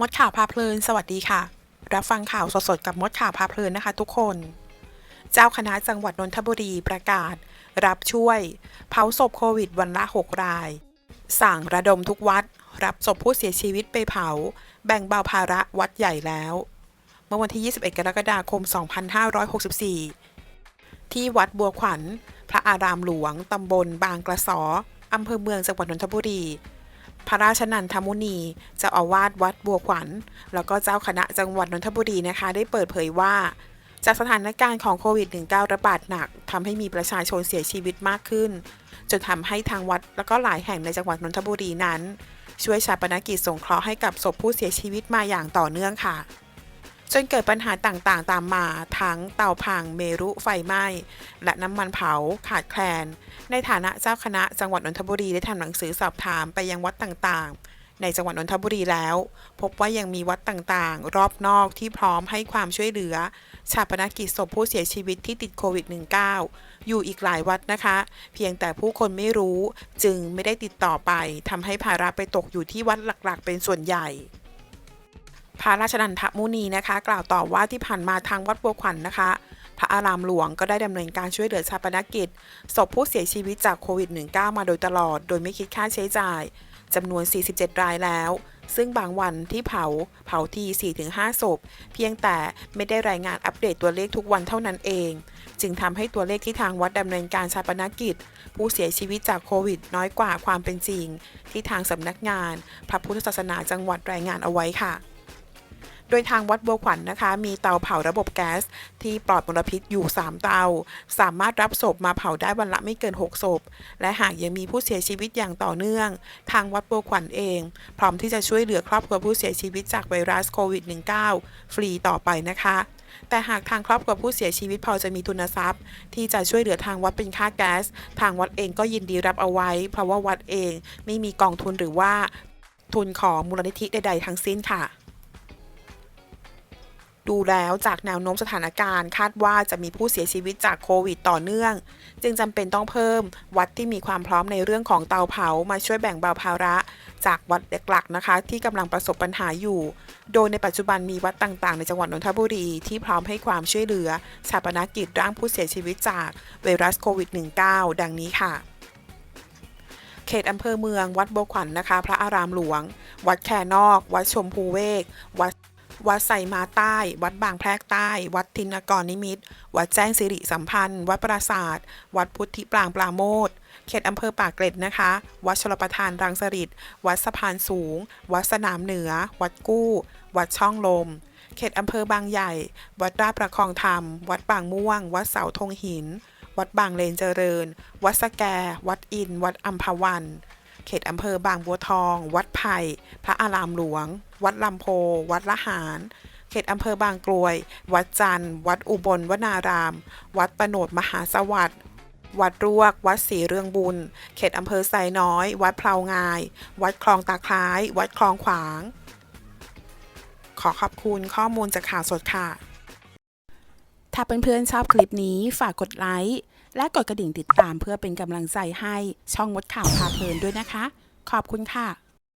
มดข่าวพาเพลิน สวัสดีค่ะ รับฟังข่าวสดๆกับมดข่าวพาเพลินนะคะ ทุกคน เจ้าคณะจังหวัดนนทบุรีประกาศ รับช่วย เผาศพโควิดวันละ 6 ราย สั่งระดมทุกวัด รับศพผู้เสียชีวิตไปเผา แบ่งเบาภาระวัดใหญ่แล้ว เมื่อวันที่ 21 กรกฎาคม 2564 ที่วัดบัวขวัญ พระอารามหลวงตำบลบางกระสออำเภอเมืองจังหวัดนนทบุรี พระราชนันทมุนีเจ้าอาวาสวัดบัวขวัญ แล้วก็เจ้าคณะจังหวัดนนทบุรีนะคะ ได้เปิดเผยว่า จากสถานการณ์ของโควิด -19 ระบาดหนักทำให้มีประชาชนเสียชีวิตมากขึ้น จนทำให้ทางวัดแล้วก็หลายแห่งในจังหวัดนนทบุรีนั้น ช่วยชาปนกิจสงเคราะห์ให้กับศพผู้เสียชีวิตมาอย่างต่อเนื่องค่ะ จนเกิดปัญหาต่างๆ ตามมาทั้งเตาพังเมรุไฟไหม้ และน้ำมันเผาขาดแคลน ในฐานะเจ้าคณะจังหวัดนนทบุรีได้ทำหนังสือสอบถามไปยังวัดต่างๆในจังหวัดนนทบุรีแล้ว พบว่ายังมีวัดต่างๆ รอบนอกที่พร้อมให้ความช่วยเหลือชาปนกิจศพผู้เสียชีวิตที่ติดโควิด -19 อยู่อีกหลายวัดนะคะ เพียงแต่ผู้คนไม่รู้จึงไม่ได้ติดต่อไปทำให้ภาระไปตกอยู่ที่วัดหลักๆ เป็นส่วนใหญ่ พระราชนันทมุนีนะคะ กล่าวต่อว่าที่ผ่านมาทางวัดบัวขวัญนะคะ พระอารามหลวงก็ได้ดำเนินการช่วยเหลือชาปนกิจศพผู้เสียชีวิตจากโควิด -19 มาโดยตลอด โดยไม่คิดค่าใช้จ่ายจำนวน 47 รายแล้ว ซึ่งบางวันที่เผา เผาที 4-5 ศพ เพียงแต่ไม่ได้รายงานอัปเดตตัวเลขทุกวันเท่านั้นเอง จึงทำให้ตัวเลขที่ทางวัดดำเนินการชาปนกิจ ผู้เสียชีวิตจากโควิด น้อยกว่าความเป็นจริง ที่ทางสำนักงาน พระพุทธศาสนาจังหวัดรายงานเอาไว้ค่ะ โดยทางวัดบัวขวัญนนะคะ มีเตาเผาระบบแก๊ส ที่ปลอดมลพิษอยู่ 3 เตา สามารถรับศพมาเผาได้วันละไม่เกิน 6 ศพ และหากยังมีผู้เสียชีวิตอย่างต่อเนื่อง ทางวัดบัวขวัญเอง พร้อมที่จะช่วยเหลือครอบครัวผู้เสียชีวิตจากไวรัสโควิด -19 ฟรีต่อไปนะคะแต่หากทางครอบครัวผู้เสียชีวิตพอจะมีทุนทรัพย์ ที่จะช่วยเหลือทางวัดเป็นค่าแก๊ส ทางวัดเองก็ยินดีรับเอาไว้ เพราะว่าวัดเองไม่มีกองทุนหรือว่า ทุนของมูลนิธิใดๆทั้งสิ้นค่ะ ดูแล้วจากแนวโน้มสถานการณ์ คาดว่าจะมีผู้เสียชีวิตจากโควิดต่อเนื่อง จึงจำเป็นต้องเพิ่มวัดที่มีความพร้อมในเรื่องของเตาเผามาช่วยแบ่งเบาภาระ จากวัดหลักๆนะคะ ที่กำลังประสบปัญหาอยู่ โดยในปัจจุบันมีวัดต่างๆ ในจังหวัดนนทบุรีที่พร้อมให้ความช่วยเหลือชาปนกิจร่างผู้เสียชีวิตจากไวรัสโควิด -19 ดังนี้ค่ะเขตอำเภอเมือง วัดโบขวัญนะคะ พระอารามหลวง วัดแคนอก วัดชมพูเวก วัด วัดไซมาใต้ วัดบางแพรกใต้ วัดทินกรนิมิต วัดแจ้งสิริสัมพันธ์ วัดปราศาสตร์ วัดพุทธิปรางปราโมทเขตอำเภอปากเกร็ดนะคะ วัดชลประทานรังสฤษวัดสะพานสูง วัดสนามเหนือ วัดกู้ วัดช่องลม เขตอำเภอบางใหญ่ วัดราชประคองธรรม วัดบางม่วง วัดเสาธงหิน วัดบางเลนเจริญ วัดสแก วัดอิน วัดอัมพวัน เขตอำเภอบางบัวทอง วัดไผ่ พระอารามหลวง วัดลำโพ วัดละหาร เขตอำเภอบางกรวย วัดจันทร์ วัดอุบลวนาราม วัดประโนดมหาสวัสดิ์วัดรวก วัดศรีเรืองบุญ เขตอำเภอไซน้อย วัดเพลางาย วัดคลองตาคล้าย วัดคลองขวาง ขอขอบคุณข้อมูลจากข่าวสดค่ะ ถ้าเพื่อนๆชอบคลิปนี้ฝากกดไลค์ และกดกระดิ่งติดตามเพื่อเป็นกำลังใจให้ช่องมดข่าวพาเพลินด้วยนะคะ ขอบคุณค่ะ